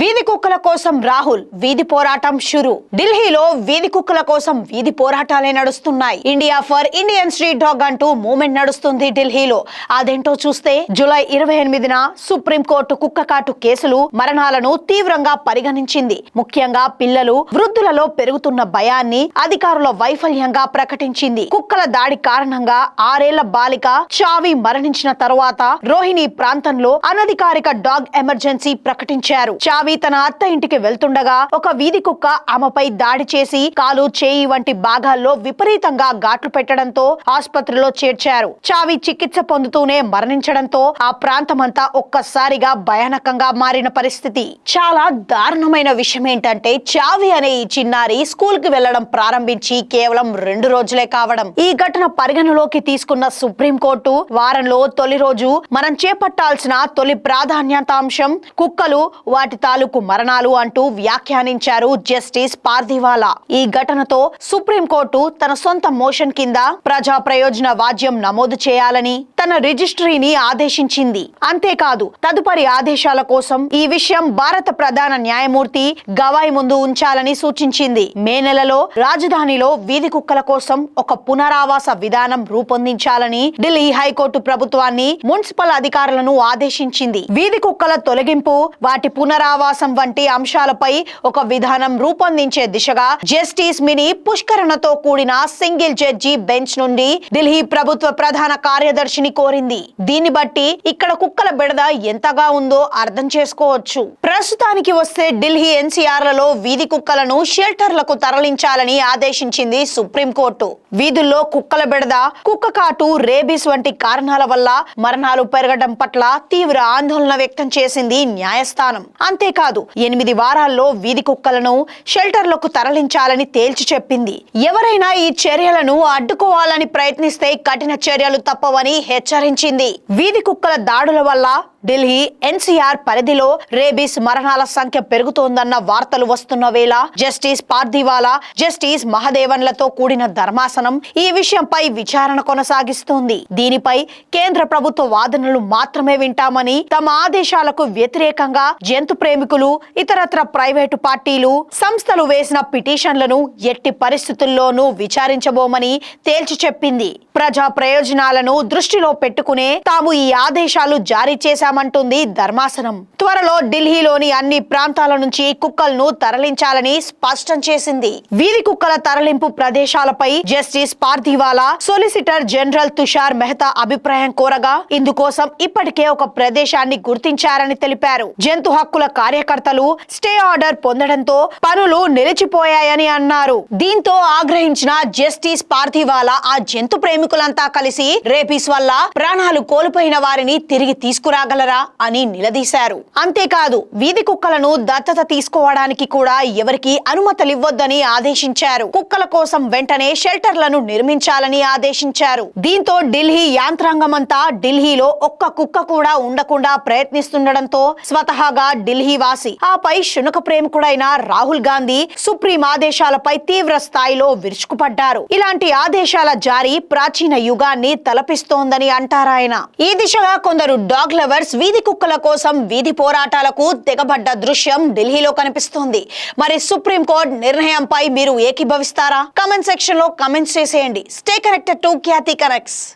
వీధి కుక్కల కోసం రాహుల్ వీధి పోరాటం షురు. ఢిల్లీలో వీధి కుక్కల కోసం వీధి పోరాటాలే నడుస్తున్నాయి. India for Indian street dog అంటూ మూమెంట్ నడుస్తుంది ఢిల్లీలో. అదేంటో చూస్తే జూలై ఇరవై ఎనిమిదిన సుప్రీంకోర్టు కుక్క కాటు కేసులు మరణాలను తీవ్రంగా పరిగణించింది. ముఖ్యంగా పిల్లలు వృద్ధులలో పెరుగుతున్న భయాన్ని అధికారుల వైఫల్యంగా ప్రకటించింది. కుక్కల దాడి కారణంగా ఆరేళ్ళ బాలిక చావి మరణించిన తరువాత రోహిణి ప్రాంతంలో అనధికారిక డాగ్ ఎమర్జెన్సీ ప్రకటించారు. చావి తన అత్త ఇంటికి వెళ్తుండగా ఒక వీధి కుక్క ఆమెపై దాడి చేసి కాలు చేయి వంటి భాగాల్లో విపరీతంగా ఘాట్లు పెట్టడంతో ఆసుపత్రిలో చేర్చారు. చావి చికిత్స పొందుతూనే మరణించడంతో ఆ ప్రాంతమంతా ఒక్కసారిగా భయానకంగా మారిన పరిస్థితి. చాలా దారుణమైన విషయం ఏంటంటే చావి అనే ఈ చిన్నారి స్కూల్కి వెళ్ళడం ప్రారంభించి కేవలం రెండు రోజులే కావడం. ఈ ఘటన పరిగణలోకి తీసుకున్న సుప్రీంకోర్టు వారంలో తొలి రోజు మనం చేపట్టాల్సిన తొలి ప్రాధాన్యతాంశం కుక్కలు వాటి తాలూకు మరణాలు అంటూ వ్యాఖ్యానించారు జస్టిస్ పార్థివాలా ఈ ఘటనతో సుప్రీంకోర్టు తన సొంత మోషన్ కింద ప్రజా ప్రయోజన వాద్యం నమోదు చేయాలని తన రిజిస్ట్రీని ఆదేశించింది. అంతేకాదు తదుపరి ఆదేశాల కోసం ఈ విషయం భారత ప్రధాన న్యాయమూర్తి గవాయి ముందు ఉంచాలని సూచించింది. మే నెలలో రాజధానిలో వీధి కుక్కల కోసం ఒక పునరావాస విధానం రూపొందించాలని ఢిల్లీ హైకోర్టు ప్రభుత్వాన్ని మున్సిపల్ అధికారులను ఆదేశించింది. వీధి కుక్కల తొలగింపు వాటి పునరావాస వంటి అంశాలపై ఒక విధానం రూపొందించే దిశగా జస్టిస్ మిని పుష్కరణతో కూడిన సింగిల్ జడ్జి బెంచ్ నుండి ఢిల్లీ ప్రభుత్వ ప్రధాన కార్యదర్శిని కోరింది. దీన్ని బట్టి ఇక్కడ కుక్కల బెడద ఎంతగా ఉందో అర్థం చేసుకోవచ్చు. ప్రస్తుతానికి వస్తే ఢిల్లీ ఎన్సీఆర్లలో వీధి కుక్కలను షెల్టర్లకు తరలించాలని ఆదేశించింది సుప్రీంకోర్టు. వీధుల్లో కుక్కల బెడద కుక్క కాటు రేబీస్ వంటి కారణాల వల్ల మరణాలు పెరగడం పట్ల తీవ్ర ఆందోళన వ్యక్తం చేసింది న్యాయస్థానం. అంతేకాదు ఎనిమిది వారాల్లో వీధి కుక్కలను షెల్టర్లకు తరలించాలని తేల్చి చెప్పింది. ఎవరైనా ఈ చర్యలను అడ్డుకోవాలని ప్రయత్నిస్తే కఠిన చర్యలు తప్పవని హెచ్చరించింది. వీధి కుక్కల దాడుల వల్ల ఢిల్లీ ఎన్సీఆర్ పరిధిలో రేబీస్ మరణాల సంఖ్య పెరుగుతోందన్న వార్తలు వస్తున్న వేళ జస్టిస్ పార్థివాలా జస్టిస్ మహదేవన్లతో కూడిన ధర్మాసనం ఈ విషయంపై విచారణ కొనసాగిస్తోంది. దీనిపై కేంద్ర ప్రభుత్వ వాదనలు మాత్రమే వింటామని తమ ఆదేశాలకు వ్యతిరేకంగా జంతు ప్రేమికులు ఇతరత్ర ప్రైవేటు పార్టీలు సంస్థలు వేసిన పిటిషన్లను ఎట్టి పరిస్థితుల్లోనూ విచారించబోమని తేల్చి చెప్పింది. ప్రజా ప్రయోజనాలను దృష్టిలో పెట్టుకునే తాము ఈ ఆదేశాలు జారీ చేశామంటుంది ధర్మాసనం. త్వరలో ఢిల్లీలోని అన్ని ప్రాంతాల నుంచి కుక్కలను తరలించాలని స్పష్టం చేసింది. వీధి కుక్కల తరలింపు ప్రదేశాలపై justice Pardiwala solicitor general Tushar Mehta అభిప్రాయం కోరగా ఇందుకోసం ఇప్పటికే ఒక ప్రదేశాన్ని గుర్తించారని తెలిపారు. జంతు హక్కుల కార్యకర్తలు స్టే ఆర్డర్ పొందడంతో పనులు నిలిచిపోయాయని అన్నారు. దీంతో ఆగ్రహించిన జస్టిస్ పార్థివాలా ఆ జంతు ప్రేమికులంతా కలిసి రేపీస్ వల్ల ప్రాణాలు కోల్పోయిన వారిని తిరిగి తీసుకురాగలరా అని నిలదీశారు. అంతేకాదు వీధి కుక్కలను దత్తత తీసుకోవడానికి కూడా ఎవరికి అనుమతులివ్వొద్దని ఆదేశించారు. కుక్కల కోసం వెంటనే షెల్టర్లను నిర్మించాలని ఆదేశించారు. దీంతో ఢిల్లీ యాంత్రాంగమంతా ఢిల్లీలో ఒక్క కుక్క కూడా ఉండకుండా ప్రయత్నిస్తుండటంతో స్వతహాగా ఢిల్లీ వాసి ఆపై శునక ప్రేమికుడైన రాహుల్ గాంధీ సుప్రీం ఆదేశాలపై తీవ్ర స్థాయిలో విరుచుకుపడ్డారు. ఇలాంటి ఆదేశాల జారీ ప్రాచీన యుగాన్ని తలపిస్తోందని అంటారాయన ఈ దిశగా కొందరు డాగ్ లవర్స్ వీధి కుక్కల కోసం వీధి పోరాటాలకు తెగబడ్డ దృశ్యం ఢిల్లీలో కనిపిస్తోంది. మరి సుప్రీం కోర్ట్ నిర్ణయంపై మీరు ఏకీభవిస్తారా? కమెంట్ సెక్షన్లో కమెంట్స్ చేసేయండి. Stay connected to Khyati connects.